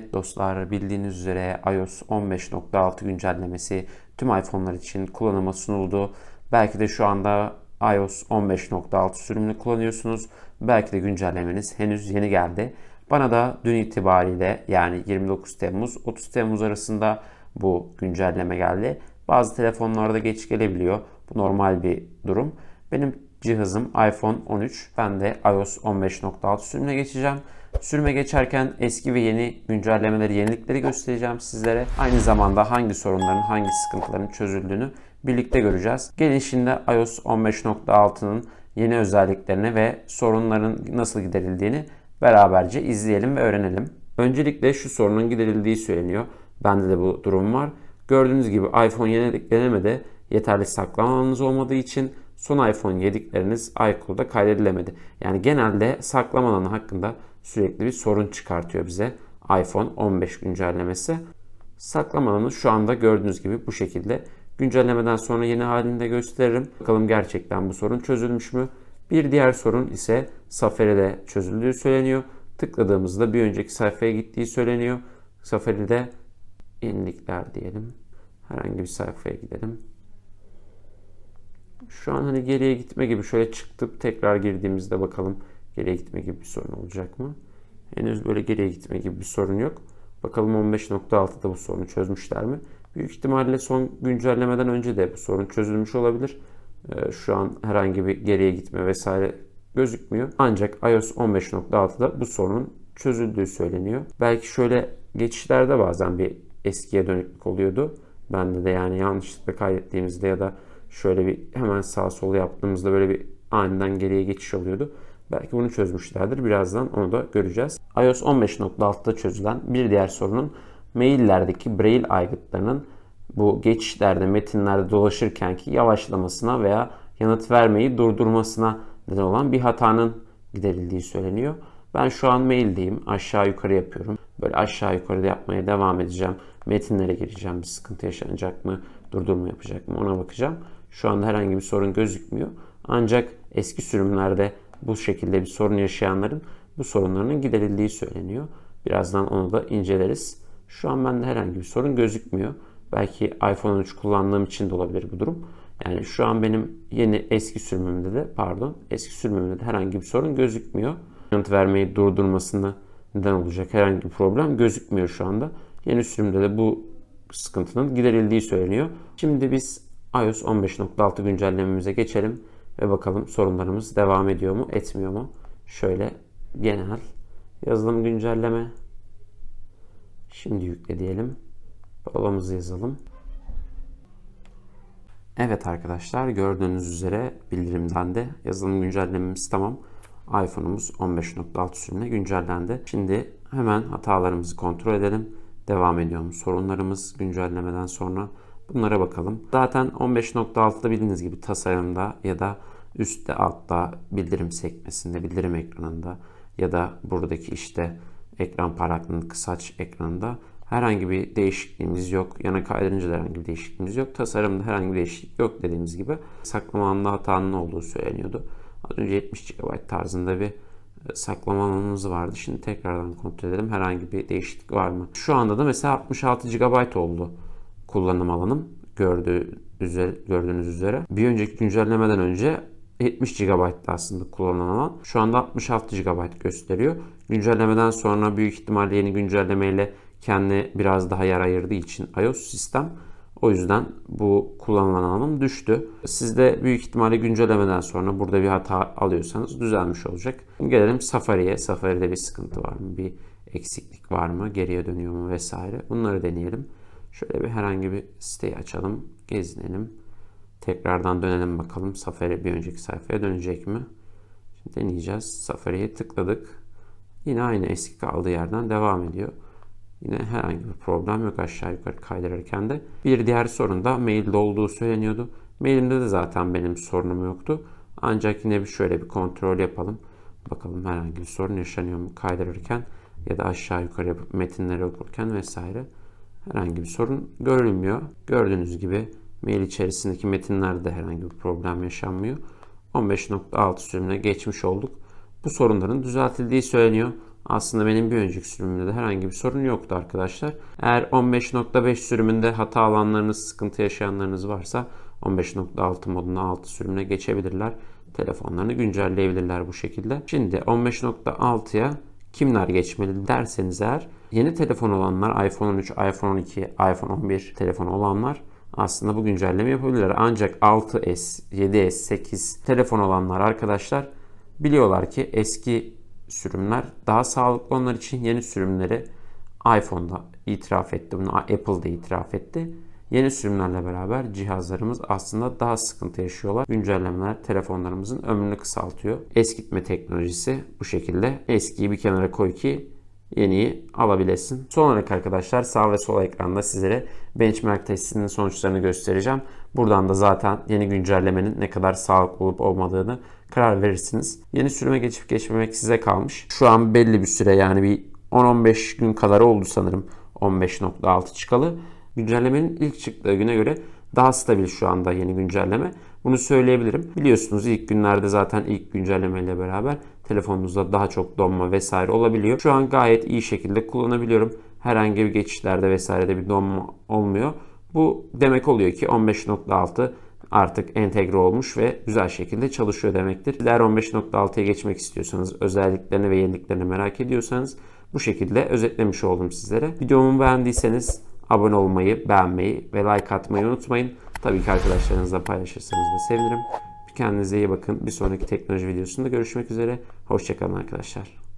Evet dostlar bildiğiniz üzere iOS 15.6 güncellemesi tüm iPhone'lar için kullanıma sunuldu. Belki de şu anda iOS 15.6 sürümünü kullanıyorsunuz. Belki de güncellemeniz henüz yeni geldi. Bana da dün itibariyle yani 29 Temmuz 30 Temmuz arasında bu güncelleme geldi. Bazı telefonlarda geç gelebiliyor. Bu normal bir durum. Benim cihazım iPhone 13. Ben de iOS 15.6 sürümüne geçeceğim. Sürüme geçerken eski ve yeni güncellemeleri, yenilikleri göstereceğim sizlere. Aynı zamanda hangi sorunların, hangi sıkıntıların çözüldüğünü birlikte göreceğiz. Gelin şimdi iOS 15.6'nın yeni özelliklerini ve sorunların nasıl giderildiğini beraberce izleyelim ve öğrenelim. Öncelikle şu sorunun giderildiği söyleniyor. Bende de bu durum var. Gördüğünüz gibi iPhone yeniliklenemede yeterli saklama alanınız olmadığı için son iPhone yedikleriniz iCloud'a kaydedilemedi. Yani genelde saklama alanı hakkında sürekli bir sorun çıkartıyor bize iPhone 15 güncellemesi. Saklama alanı şu anda gördüğünüz gibi bu şekilde. Güncellemeden sonra yeni halini de gösteririm. Bakalım gerçekten bu sorun çözülmüş mü? Bir diğer sorun ise Safari'de çözüldüğü söyleniyor. Tıkladığımızda bir önceki sayfaya gittiği söyleniyor. Safari'de yenilikler diyelim. Herhangi bir sayfaya gidelim. Şu an hani geriye gitme gibi şöyle çıktık tekrar girdiğimizde bakalım geriye gitme gibi bir sorun olacak mı? Henüz böyle geriye gitme gibi bir sorun yok. Bakalım 15.6'da bu sorunu çözmüşler mi? Büyük ihtimalle son güncellemeden önce de bu sorun çözülmüş olabilir. Ee, şu an herhangi bir geriye gitme vesaire gözükmüyor. Ancak iOS 15.6'da bu sorunun çözüldüğü söyleniyor. Belki şöyle geçişlerde bazen bir eskiye dönüklük oluyordu. Bende de yani yanlışlıkla kaydettiğimizde ya da şöyle bir hemen sağ sol yaptığımızda böyle bir aniden geriye geçiş oluyordu. Belki bunu çözmüşlerdir. Birazdan onu da göreceğiz. iOS 15.6'da çözülen bir diğer sorunun maillerdeki braille aygıtlarının bu geçişlerde, metinlerde dolaşırken ki yavaşlamasına veya yanıt vermeyi durdurmasına neden olan bir hatanın giderildiği söyleniyor. Ben şu an maildeyim. Aşağı yukarı yapıyorum. Böyle aşağı yukarı da yapmaya devam edeceğim. Metinlere gireceğim. Bir sıkıntı yaşanacak mı? Durdurma yapacak mı? Ona bakacağım. Şu anda herhangi bir sorun gözükmüyor. Ancak eski sürümlerde bu şekilde bir sorun yaşayanların bu sorunlarının giderildiği söyleniyor. Birazdan onu da inceleriz. Şu an bende herhangi bir sorun gözükmüyor. Belki iPhone 13 kullandığım için de olabilir bu durum. Yani şu an benim yeni eski sürümümde de pardon eski sürümümde de herhangi bir sorun gözükmüyor. Yanıt vermeyi durdurmasına neden olacak herhangi bir problem gözükmüyor şu anda. Yeni sürümde de bu sıkıntının giderildiği söyleniyor. Şimdi biz iOS 15.6 güncellememize geçelim ve bakalım sorunlarımız devam ediyor mu, etmiyor mu? Şöyle genel yazılım güncelleme. Şimdi yükle diyelim. Babamızı yazalım. Evet arkadaşlar gördüğünüz üzere bildirimden de yazılım güncellememiz tamam. iPhone'umuz 15.6 sürümüne güncellendi. Şimdi hemen hatalarımızı kontrol edelim. Devam ediyor mu sorunlarımız güncellemeden sonra? Bunlara bakalım. Zaten 15.6'da bildiğiniz gibi tasarımda ya da üstte altta bildirim sekmesinde, bildirim ekranında ya da buradaki işte ekran parlaklığının kısaç ekranında herhangi bir değişikliğimiz yok. Yana kaydırınca da herhangi bir değişikliğimiz yok. Tasarımda herhangi bir değişiklik yok dediğimiz gibi saklama alanında hatanın olduğu söyleniyordu. Az önce 70 GB tarzında bir saklama alanımız vardı. Şimdi tekrardan kontrol edelim. Herhangi bir değişiklik var mı? Şu anda da mesela 66 GB oldu kullanım alanım. Gördüğü üzere, gördüğünüz üzere. Bir önceki güncellemeden önce 70 GB'da aslında kullanılan alan. Şu anda 66 GB gösteriyor. Güncellemeden sonra büyük ihtimalle yeni güncellemeyle kendi biraz daha yer ayırdığı için iOS sistem o yüzden bu kullanılan alanım düştü. Siz de büyük ihtimalle güncellemeden sonra burada bir hata alıyorsanız düzelmiş olacak. Gelelim Safari'ye. Safari'de bir sıkıntı var mı? Bir eksiklik var mı? Geriye dönüyor mu vesaire. Bunları deneyelim. Şöyle bir herhangi bir siteyi açalım. Gezinelim. Tekrardan dönelim bakalım Safari bir önceki sayfaya dönecek mi? Şimdi deneyeceğiz. Safari'ye tıkladık. Yine aynı eski kaldığı yerden devam ediyor. Yine herhangi bir problem yok aşağı yukarı kaydırırken de. Bir diğer sorun da mailde olduğu söyleniyordu. Mailimde de zaten benim sorunum yoktu. Ancak yine bir şöyle bir kontrol yapalım. Bakalım herhangi bir sorun yaşanıyor mu kaydırırken ya da aşağı yukarı metinleri okurken vesaire. Herhangi bir sorun görülmüyor. Gördüğünüz gibi mail içerisindeki metinlerde herhangi bir problem yaşanmıyor. 15.6 sürümüne geçmiş olduk. Bu sorunların düzeltildiği söyleniyor. aslında benim bir önceki sürümümde de herhangi bir sorun yoktu arkadaşlar. Eğer 15.5 sürümünde hata alanlarınız, sıkıntı yaşayanlarınız varsa 15.6 moduna 6 sürümüne geçebilirler. Telefonlarını güncelleyebilirler bu şekilde. Şimdi 15.6'ya kimler geçmeli derseniz eğer yeni telefon olanlar iPhone 13, iPhone 12, iPhone 11 telefon olanlar aslında bu güncelleme yapabilirler. Ancak 6S, 7S, 8 telefon olanlar arkadaşlar biliyorlar ki eski sürümler daha sağlıklı onlar için yeni sürümleri iPhone'da itiraf etti. Bunu Apple'da itiraf etti. Yeni sürümlerle beraber cihazlarımız aslında daha sıkıntı yaşıyorlar. Güncellemeler telefonlarımızın ömrünü kısaltıyor. Eskitme teknolojisi bu şekilde. Eskiyi bir kenara koy ki yeniyi alabilesin. Son olarak arkadaşlar sağ ve sol ekranda sizlere benchmark testinin sonuçlarını göstereceğim. Buradan da zaten yeni güncellemenin ne kadar sağlıklı olup olmadığını karar verirsiniz. Yeni sürüme geçip geçmemek size kalmış. Şu an belli bir süre yani bir 10-15 gün kadar oldu sanırım 15.6 çıkalı. Güncellemenin ilk çıktığı güne göre daha stabil şu anda yeni güncelleme. Bunu söyleyebilirim. Biliyorsunuz ilk günlerde zaten ilk güncellemeyle beraber telefonunuzda daha çok donma vesaire olabiliyor. Şu an gayet iyi şekilde kullanabiliyorum. Herhangi bir geçişlerde vesairede bir donma olmuyor. Bu demek oluyor ki 15.6 artık entegre olmuş ve güzel şekilde çalışıyor demektir. Eğer 15.6'ya geçmek istiyorsanız, özelliklerini ve yeniliklerini merak ediyorsanız bu şekilde özetlemiş oldum sizlere. Videomu beğendiyseniz abone olmayı, beğenmeyi ve like atmayı unutmayın. Tabii ki arkadaşlarınızla paylaşırsanız da sevinirim. Kendinize iyi bakın. Bir sonraki teknoloji videosunda görüşmek üzere. Hoşçakalın arkadaşlar.